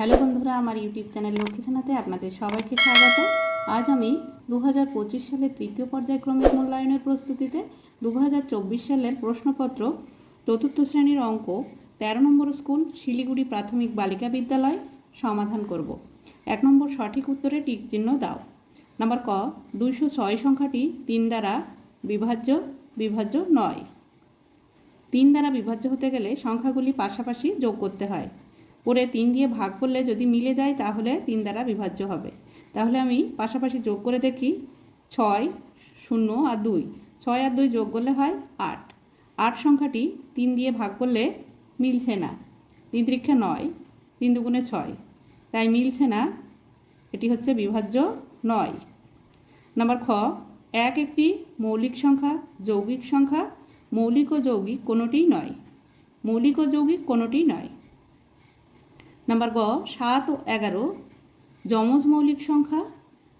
Hello বন্ধুরা, আমার YouTube channel Lakshmi সেনাতে আপনাদের সবাইকে স্বাগত। আজ আমি দু হাজার পঁচিশ সালের তৃতীয় পর্যায়ক্রমিক মূল্যায়নের প্রস্তুতিতে দু হাজার চব্বিশ সালের প্রশ্নপত্র, চতুর্থ শ্রেণির অঙ্ক, তেরো নম্বর স্কুল, শিলিগুড়ি প্রাথমিক বালিকা বিদ্যালয় সমাধান করব। এক নম্বর সঠিক উত্তরে টিক চিহ্ন দাও। নাম্বার ক, দুইশো ছয় সংখ্যাটি তিন দ্বারা বিভাজ্য বিভাজ্য নয়। তিন দ্বারা বিভাজ্য হতে গেলে সংখ্যাগুলি পাশাপাশি যোগ করতে হয়। করে তিন দিয়ে ভাগ করলে যদি মিলে যায় তাহলে তিন দ্বারা বিভাজ্য হবে। তাহলে আমি পাশাপাশি যোগ করে দেখি ছয়, শূন্য আর দুই। ছয় আর দুই যোগ করলে হয় আট। আট সংখ্যাটি তিন দিয়ে ভাগ করলে মিলছে না। তিন ত্রিক্ষা নয়, তিন দুগুণে ছয়। তাই মিলছে না, এটি হচ্ছে বিভাজ্য নয়। নাম্বার খ, এক একটি মৌলিক সংখ্যা, যৌগিক সংখ্যা, মৌলিক ও যৌগিক কোনোটিই নয়। মৌলিক ও যৌগিক কোনোটিই নয়। নাম্বার গ, সাত ও এগারো, যমজ মৌলিক সংখ্যা,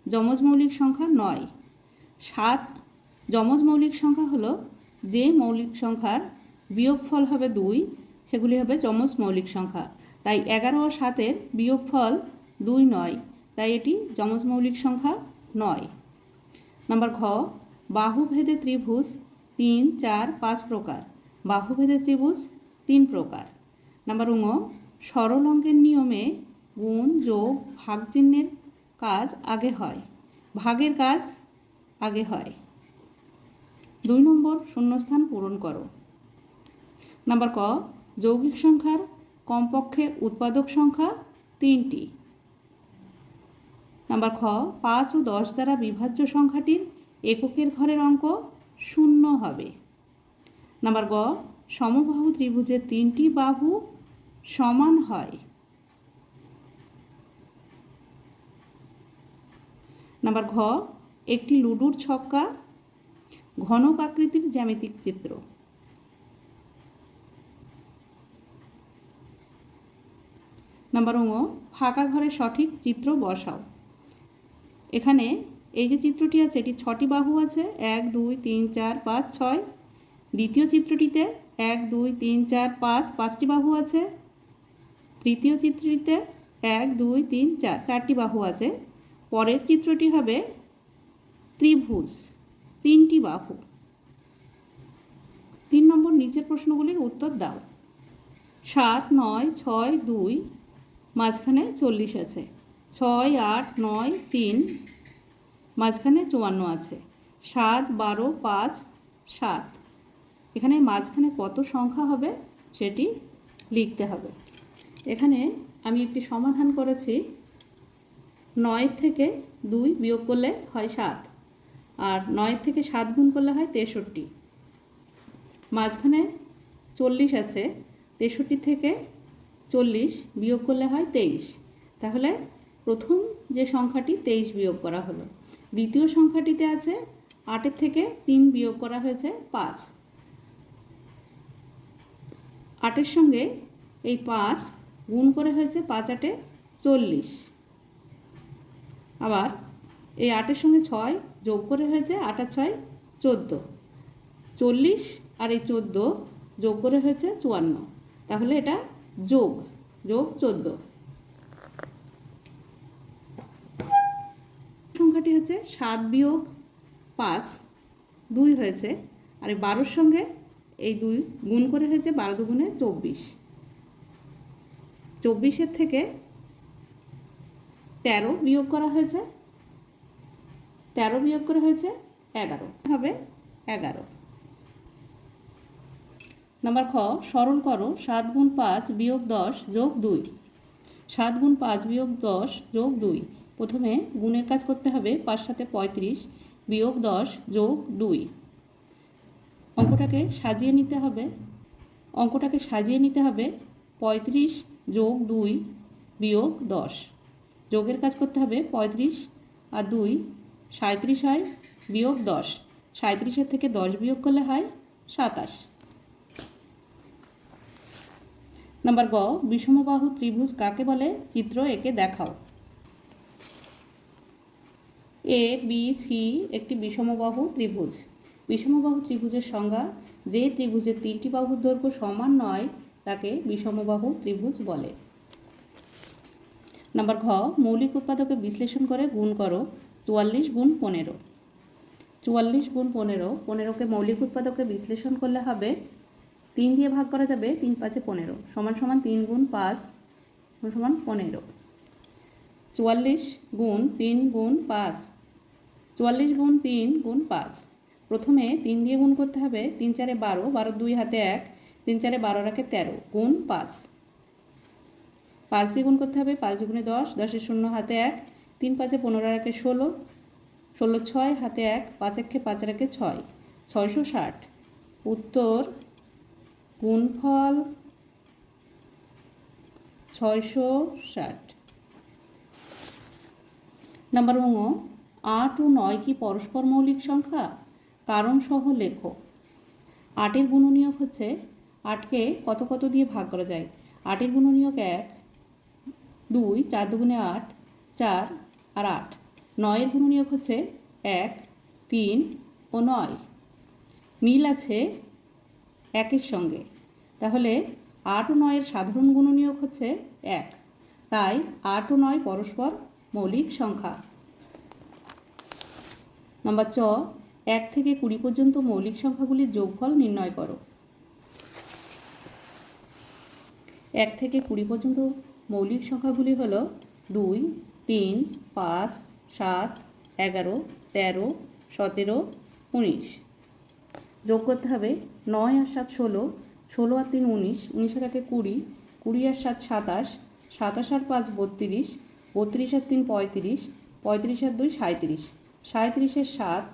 যমজ মৌলিক সংখ্যা নয়। সাত, যমজ মৌলিক সংখ্যা হলো যে মৌলিক সংখ্যার বিয়োগফল হবে দুই, সেগুলি হবে যমজ মৌলিক সংখ্যা। তাই এগারো ও সাতের বিয়োগফল দুই নয়, তাই এটি যমজ মৌলিক সংখ্যা নয়। নাম্বার ঘ, বাহুভেদে ত্রিভুজ তিন, চার, পাঁচ প্রকার। বাহুভেদে ত্রিভুজ তিন প্রকার। নাম্বার উঙ সরল অঙ্কের নিয়মে গুণ, যোগ ভাগ চিহ্নের কাজ আগে হয়। ভাগের কাজ আগে হয়। দুই নম্বর, শূন্যস্থান পূরণ করো। নাম্বার ক, যৌগিক সংখ্যার কমপক্ষে উৎপাদক সংখ্যা তিনটি। নাম্বার খ, পাঁচ ও দশ দ্বারা বিভাজ্য সংখ্যাটির এককের ঘরের অঙ্ক শূন্য হবে। নাম্বার গ, সমবাহু ত্রিভুজের তিনটি বাহু সমান হয়। নাম্বার ঘ, একটি লুডুর ছক্কা ঘনক আকৃতির জ্যামিতিক চিত্র। নাম্বার ঙ, ফাঁকা ঘরে সঠিক চিত্র বসাও। এখানে এই যে চিত্রটি আছে, এটি ছটি বাহু আছে, এক, দুই, তিন, চার, পাঁচ, ছয়। দ্বিতীয় চিত্রটিতে এক, দুই, তিন, চার, পাঁচ, পাঁচটি বাহু আছে। তৃতীয় চিত্রটিতে এক, দুই, তিন, চার, চারটি বাহু আছে। পরের চিত্রটি হবে ত্রিভুজ, তিনটি বাহু। তিন নম্বর নিচের প্রশ্নগুলির উত্তর দাও। সাত, নয়, ছয়, দুই, মাঝখানে চল্লিশ আছে। ছয়, আট, নয়, তিন, মাঝখানে চুয়ান্ন আছে। সাত, বারো, পাঁচ, সাত। এখানে মাঝখানে কত সংখ্যা হবে সেটি লিখতে হবে। এখানে আমি একটি সমাধান করেছি। নয় থেকে দুই বিয়োগ করলে হয় সাত। আর নয় থেকে সাত গুণ করলে হয় তেষট্টি। মাঝখানে চল্লিশ আছে, তেষট্টি থেকে চল্লিশ বিয়োগ করলে হয় তেইশ। তাহলে প্রথম যে সংখ্যাটি তেইশ বিয়োগ করা হলো, দ্বিতীয় সংখ্যাটিতে আছে আটের থেকে তিন বিয়োগ করা হয়েছে পাঁচ। আটের সঙ্গে এই পাঁচ গুণ করে হয়েছে পাঁচ আটে চল্লিশ। আবার এই আটের সঙ্গে ছয় যোগ করে হয়েছে আট ছয় চোদ্দ। চল্লিশ আর এই চোদ্দ যোগ করে হয়েছে চুয়ান্ন। তাহলে এটা যোগ যোগ চোদ্দ। সংখ্যাটি হচ্ছে সাত বিয়োগ পাঁচ দুই হয়েছে। আর এই বারোর সঙ্গে এই দুই গুণ করে হয়েছে বারো দুগুণে চব্বিশ। চব্বিশের থেকে তেরো বিয়োগ করা হয়েছে। তেরো বিয়োগ করা হয়েছে, এগারো। হবে এগারো। নাম্বার খ সরল করো, সাত গুণ পাঁচ বিয়োগ দশ যোগ দুই। সাত গুণ পাঁচ বিয়োগ দশ যোগ দুই। প্রথমে গুণের কাজ করতে হবে পাঁচ সাথে পঁয়ত্রিশ বিয়োগ দশ যোগ দুই। অঙ্কটাকে সাজিয়ে নিতে হবে। অঙ্কটাকে সাজিয়ে নিতে হবে পঁয়ত্রিশ যোগ দুই বিয়োগ দশ। যোগের কাজ করতে হবে পঁয়ত্রিশ আর দুই সাঁত্রিশ হয় বিয়োগ দশ। সাঁত্রিশের থেকে দশ বিয়োগ করলে হয় সাতাশ। নাম্বার গ, বিষমবাহু ত্রিভুজ কাকে বলে? চিত্র একে দেখাও। এ বি সি একটি বিষমবাহু ত্রিভুজ। বিষমবাহু ত্রিভুজের সংজ্ঞা যে ত্রিভুজের তিনটি বাহুর দৈর্ঘ্য সমান নয় তাকে বিষমবাহু ত্রিভুজ বলে। নাম্বার ঘ, মৌলিক উৎপাদকে বিশ্লেষণ করে গুণ করো চুয়াল্লিশ গুণ পনেরো। চুয়াল্লিশ গুণ পনেরো, পনেরোকে মৌলিক উৎপাদকে বিশ্লেষণ করলে হবে তিন দিয়ে ভাগ করা যাবে তিন পাঁচে পনেরো, সমান সমান তিন গুণ পাঁচ, সমান পনেরো। চুয়াল্লিশ গুণ তিন গুণ পাঁচ, চুয়াল্লিশ গুণ তিন গুণ পাঁচ। প্রথমে তিন দিয়ে গুণ করতে হবে, তিন চারে বারো বারো দুই হাতে এক তিন চারে বারো রাখে তেরো, গুণ পাঁচ। পাঁচ দিয়ে গুণ করতে হবে, পাঁচ দুগুণে দশ, দশের শূন্য হাতে এক, তিন পাঁচে পনেরো রাখে ষোলো ষোলো ছয় হাতে এক, পাঁচ একে পাঁচ রাখে ছয়, ছয়শো ষাট। উত্তর গুণফল ছয়শো ষাট। নাম্বার ঙ আট ও নয় কি পরস্পর মৌলিক সংখ্যা? কারণ সহ লেখো আটের গুণনীয়ক হচ্ছে আটকে কত কত দিয়ে ভাগ করা যায়? আটের গুণনীয়ক এক, দুই, চার দুগুণে আট, চার আর আট। নয়ের গুণনীয়ক হচ্ছে এক, তিন ও নয়। মিল আছে একের সঙ্গে। তাহলে আট ও নয়ের সাধারণ গুণনীয়ক হচ্ছে এক। তাই আট ও নয় পরস্পর মৌলিক সংখ্যা। নাম্বার চ এক থেকে কুড়ি পর্যন্ত মৌলিক সংখ্যাগুলির যোগফল নির্ণয় করো। এক থেকে কুড়ি পর্যন্ত মৌলিক সংখ্যাগুলি হল দুই, তিন, পাঁচ, সাত, এগারো, তেরো, সতেরো, উনিশ। যোগ করতে হবে নয় আর সাত ষোলো ষোলো আর তিন উনিশ উনিশ উনিশের একে কুড়ি কুড়ি আর সাত সাতাশ সাতাশ আর পাঁচ বত্রিশ বত্রিশ আর তিন পঁয়ত্রিশ পঁয়ত্রিশ আর দুই সাঁত্রিশ সাঁত্রিশের সাত,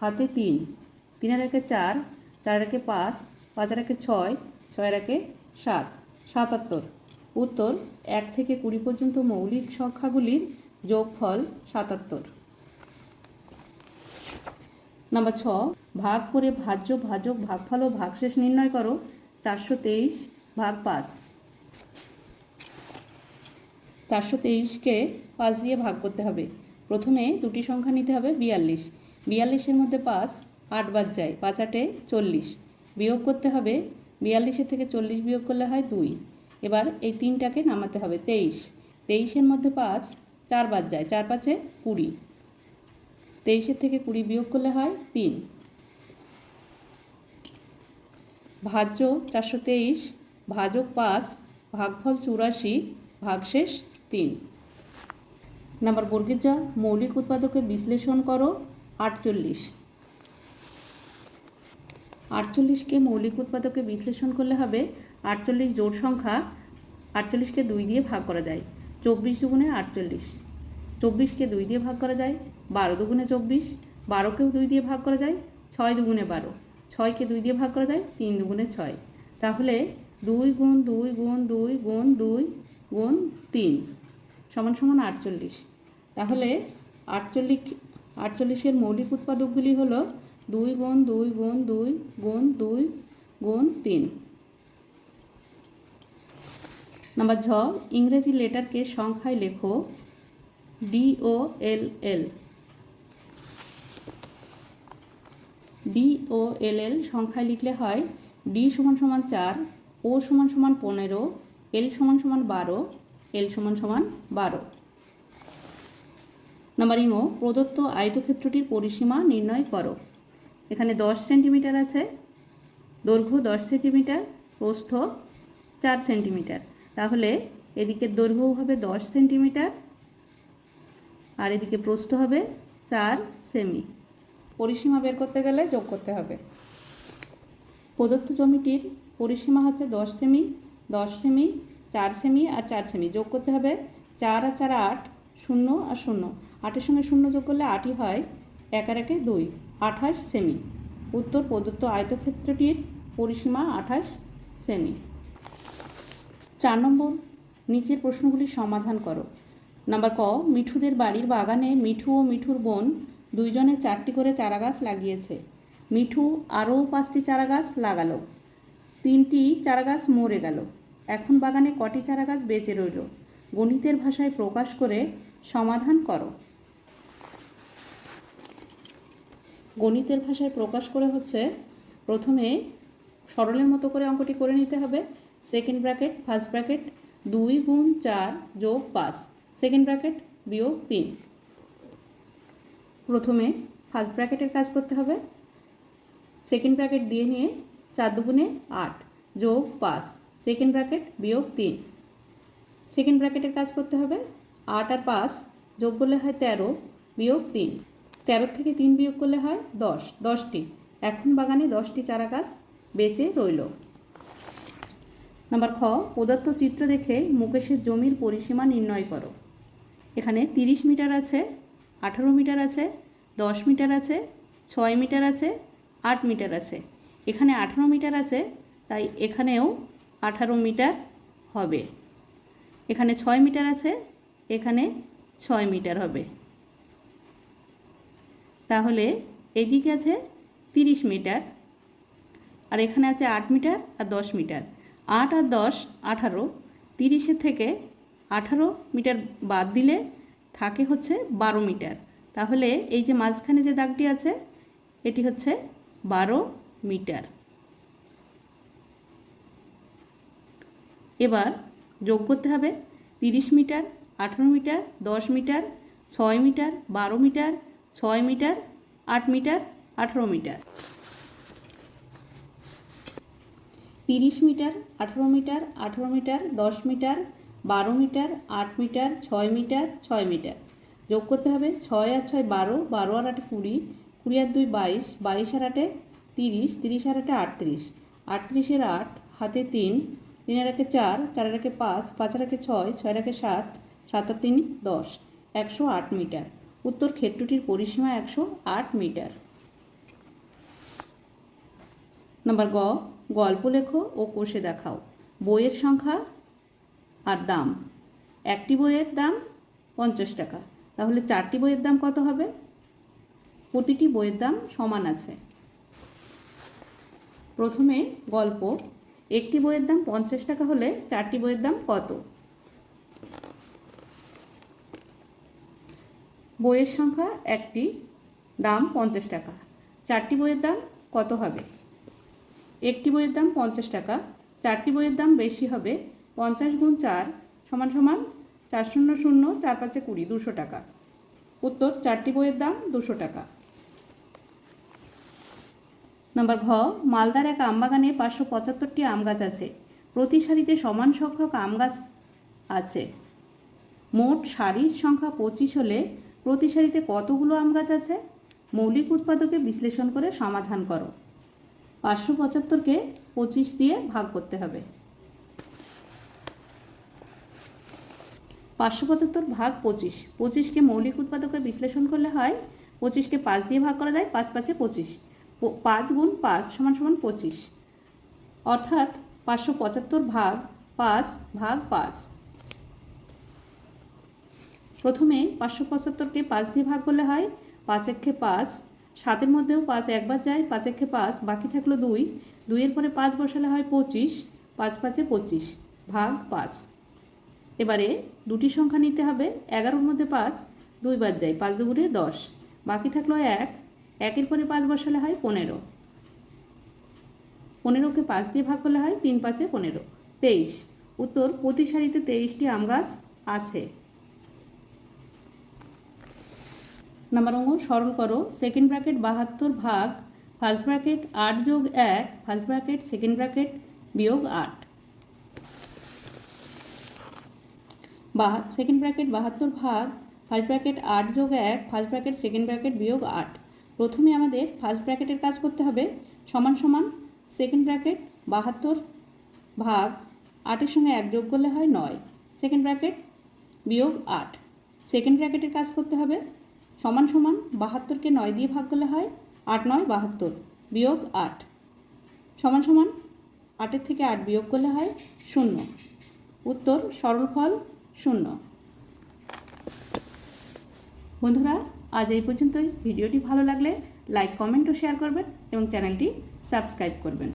হাতে তিন তিনের একে চার চার একে পাঁচ পাঁচের একে ছয় ছয়ের একে সাত। সাতাত্তর। উত্তর, এক থেকে কুড়ি পর্যন্ত মৌলিক সংখ্যাগুলির যোগফল সাতাত্তর। নাম্বার ছ, ভাগ করে ভাজ্য, ভাজক, ভাগফল ও ভাগশেষ নির্ণয় করো। চারশো তেইশ ভাগ পাঁচ। চারশো তেইশকে পাঁচ দিয়ে ভাগ করতে হবে। প্রথমে দুটি সংখ্যা নিতে হবে বিয়াল্লিশ। বিয়াল্লিশের মধ্যে পাঁচ আট বাদ যায়, পাঁচ আটে চল্লিশ। বিয়োগ করতে হবে বিয়াল্লিশের থেকে চল্লিশ বিয়োগ করলে হয় দুই। এবার এই তিনটাকে নামাতে হবে তেইশ। তেইশের মধ্যে পাঁচ, চার বাদ যায়, চার পাঁচে কুড়ি। তেইশের থেকে কুড়ি বিয়োগ করলে হয় তিন। ভাজ্য চারশো তেইশ, ভাজক পাঁচ, ভাগফল চুরাশি, ভাগশেষ তিন। নাম্বার বর্গের যা মৌলিক উৎপাদকে বিশ্লেষণ করো, আটচল্লিশ। আটচল্লিশকে মৌলিক উৎপাদকে বিশ্লেষণ করলে হবে আটচল্লিশ জোট সংখ্যা আটচল্লিশকে দুই দিয়ে ভাগ করা যায়, চব্বিশ দুগুণে আটচল্লিশ। চব্বিশকে দুই দিয়ে ভাগ করা যায়, বারো দুগুণে চব্বিশ। বারোকেও দুই দিয়ে ভাগ করা যায়, ছয় দুগুণে বারো। ছয়কে দুই দিয়ে ভাগ করা যায়, তিন দুগুণে ছয়। তাহলে দুই গুণ দুই গুণ দুই গুণ দুই গুণ তিন সমান সমান আটচল্লিশ। তাহলে আটচল্লিশ, আটচল্লিশের মৌলিক উৎপাদকগুলি হলো দুই গুণ দুই গুণ দুই গুণ দুই গুণ তিন। নাম্বার ঝ, ইংরেজি লেটারকে সংখ্যায় লেখো ডি ও এল এল। ডি ও এল এল সংখ্যায় লিখলে হয় ডি সমান সমান চার, ও সমান সমান পনেরো, এল সমান সমান বারো, এল সমান সমান বারো। নাম্বার ইংও প্রদত্ত আয়তক্ষেত্রটির পরিসীমা নির্ণয় করো। এখানে দশ সেন্টিমিটার আছে, দৈর্ঘ্য দশ সেন্টিমিটার, প্রস্থ চার সেন্টিমিটার। তাহলে এদিকে দৈর্ঘ্য হবে দশ সেন্টিমিটার আর এদিকে প্রস্থ হবে চার সেমি। পরিসীমা বের করতে গেলে যোগ করতে হবে। প্রদত্ত জমিটির পরিসীমা হচ্ছে দশ সেমি দশ সেমি, চার সেমি আর চার সেমি। যোগ করতে হবে চার আর চার আট, শূন্য আর শূন্য। আটের সঙ্গে শূন্য যোগ করলে আটই হয় এক আর একে দুই। আঠাশ সেমি। উত্তর প্রদত্ত আয়তক্ষেত্রটির পরিসীমা আঠাশ সেমি। চার নম্বর, নিচের প্রশ্নগুলি সমাধান করো। নাম্বার ক, মিঠুদের বাড়ির বাগানে মিঠু ও মিঠুর বোন দুইজনে চারটি করে চারাগাছ লাগিয়েছে। মিঠু আরও পাঁচটি চারাগাছ লাগালো। তিনটি চারাগাছ মরে গেল। এখন বাগানে কটি চারাগাছ বেঁচে রইল? গণিতের ভাষায় প্রকাশ করে সমাধান করো। গণিতের ভাষায় প্রকাশ করে হচ্ছে প্রথমে সরলের মতো করে অঙ্কটি করে নিতে হবে। সেকেন্ড ব্র্যাকেট, ফার্স্ট ব্র্যাকেট, দুই গুণ চার যোগ পাঁচ। সেকেন্ড ব্র্যাকেট, বিয়োগ তিন। প্রথমে ফার্স্ট ব্র্যাকেটের কাজ করতে হবে। সেকেন্ড ব্র্যাকেট দিয়ে নিয়ে চার দুগুণে আট যোগ পাঁচ। সেকেন্ড ব্র্যাকেট, বিয়োগ তিন। সেকেন্ড ব্র্যাকেটের কাজ করতে হবে। আট আর পাঁচ যোগ করলে হয় তেরো, বিয়োগ তিন। তেরোর থেকে তিন বিয়োগ করলে হয় দশ, দশটি। এখন বাগানে দশটি চারা গাছ বেঁচে রইল। নাম্বার খ প্রদত্ত চিত্র দেখে মুকেশের জমির পরিসীমা নির্ণয় করো। এখানে তিরিশ মিটার আছে, আঠারো মিটার আছে, দশ মিটার আছে, ছয় মিটার আছে, আট মিটার আছে। এখানে আঠারো মিটার আছে, তাই এখানেও আঠারো মিটার হবে। এখানে ছয় মিটার আছে, এখানে ছয় মিটার হবে। তাহলে এদিকে আছে তিরিশ মিটার, আর এখানে আছে আট মিটার আর দশ মিটার। আট আর দশ, আঠারো তিরিশের থেকে আঠারো মিটার বাদ দিলে থাকে হচ্ছে বারো মিটার। তাহলে এই যে মাঝখানে যে দাগটি আছে, এটি হচ্ছে বারো মিটার। এবার যোগ করতে হবে তিরিশ মিটার, আঠারো মিটার, দশ মিটার, ছয় মিটার, বারো মিটার ছয় মিটার, আট মিটার, আঠেরো মিটার। তিরিশ মিটার, আঠেরো মিটার আঠেরো মিটার, দশ মিটার, বারো মিটার, আট মিটার, ছয় মিটার ছয় মিটার। যোগ করতে হবে ছয় আর ছয় বারো বারো আর আটে কুড়ি কুড়ি আর দুই বাইশ বাইশ আর আটে তিরিশ তিরিশ আর আটে আটত্রিশ। আটত্রিশের আট, হাতে তিন তিনের একে চার চারের একে পাঁচ পাঁচের একে ছয় ছয়ের একে সাত সাত আর তিন, দশ। একশো আট মিটার। উত্তর ক্ষেত্রটির পরিসীমা একশো আট মিটার। নাম্বার গ, গল্প লেখো ও কোষে দেখাও। বইয়ের সংখ্যা আর দাম। একটি বইয়ের দাম পঞ্চাশ টাকা। তাহলে চারটি বইয়ের দাম কত হবে? প্রতিটি বইয়ের দাম সমান আছে। প্রথমে গল্প, একটি বইয়ের দাম পঞ্চাশ টাকা হলে চারটি বইয়ের দাম কত? বইয়ের সংখ্যা একটি, দাম পঞ্চাশ টাকা। চারটি বইয়ের দাম কত হবে? একটি বইয়ের দাম পঞ্চাশ টাকা, চারটি বইয়ের দাম বেশি হবে পঞ্চাশ গুণ চার সমান সমান চার শূন্য শূন্য চার পাঁচে কুড়ি, দুশো টাকা। উত্তর, চারটি বইয়ের দাম দুশো টাকা। নম্বর ঘ, মালদার এক আমবাগানে পাঁচশো পঁচাত্তরটি আম গাছ আছে। প্রতি সারিতে সমান সংখ্যক আম গাছ আছে। মোট সারির সংখ্যা পঁচিশ হলে প্রতি সারিতে কতগুলো আম গাছ আছে? মৌলিক উৎপাদকে বিশ্লেষণ করে সমাধান করো। পাঁচশো পঁচাত্তরকে পঁচিশ দিয়ে ভাগ করতে হবে। পাঁচশো পঁচাত্তর ভাগ পঁচিশ। পঁচিশকে মৌলিক উৎপাদকে বিশ্লেষণ করলে হয়, পঁচিশকে পাঁচ দিয়ে ভাগ করা যায়, পাঁচ পাঁচে পঁচিশ। পাঁচ গুণ পাঁচ সমান সমান পঁচিশ। অর্থাৎ পাঁচশো পঁচাত্তর ভাগ পাঁচ ভাগ পাঁচ। প্রথমে পাঁচশো পঁচাত্তরকে পাঁচ দিয়ে ভাগ করলে হয় পাঁচ একে পাঁচ। সাতের মধ্যেও পাঁচ একবার যায়, পাঁচ একে পাঁচ, বাকি থাকল দুই। দুইয়ের পরে পাঁচ বসালে হয় পঁচিশ, পাঁচ পাঁচে পঁচিশ, ভাগ পাঁচ। এবারে দুটি সংখ্যা নিতে হবে, এগারোর মধ্যে পাঁচ দুইবার যায়, পাঁচ দুগুণে দশ। বাকি থাকল এক, একের পরে পাঁচ বসালে হয় পনেরো। পনেরোকে পাঁচ দিয়ে ভাগ করলে হয় তিন পাঁচে পনেরো। তেইশ, উত্তর প্রতি সারিতে তেইশটি আম গাছ আছে। নাম্বার অঙ্ক সরল করো সেকেন্ড ব্র্যাকেট বাহাত্তর ভাগ ফার্স্ট ব্র্যাকেট আট যোগ এক ফার্স্ট ব্র্যাকেট সেকেন্ড ব্র্যাকেট বিয়োগ আট। সেকেন্ড ব্র্যাকেট বাহাত্তর ভাগ ফার্স্ট ব্র্যাকেট আট যোগ এক ফার্স্ট ব্র্যাকেট সেকেন্ড ব্র্যাকেট বিয়োগ আট। প্রথমে আমাদের ফার্স্ট ব্র্যাকেটের কাজ করতে হবে, সমান সমান সেকেন্ড ব্র্যাকেট বাহাত্তর ভাগ আটের সঙ্গে এক যোগ করলে হয় নয় সেকেন্ড ব্র্যাকেট বিয়োগ আট। সেকেন্ড ব্র্যাকেটের কাজ করতে হবে সমান সমান বাহাত্তরকে নয় দিয়ে ভাগ করলে হয় আট নয় বাহাত্তর বিয়োগ আট। সমান সমান আটের থেকে আট বিয়োগ করলে হয় শূন্য। উত্তর সরল ফল শূন্য। বন্ধুরা, আজ এই পর্যন্তই। ভিডিওটি ভালো লাগলে লাইক, কমেন্ট ও শেয়ার করবেন এবং চ্যানেলটি সাবস্ক্রাইব করবেন।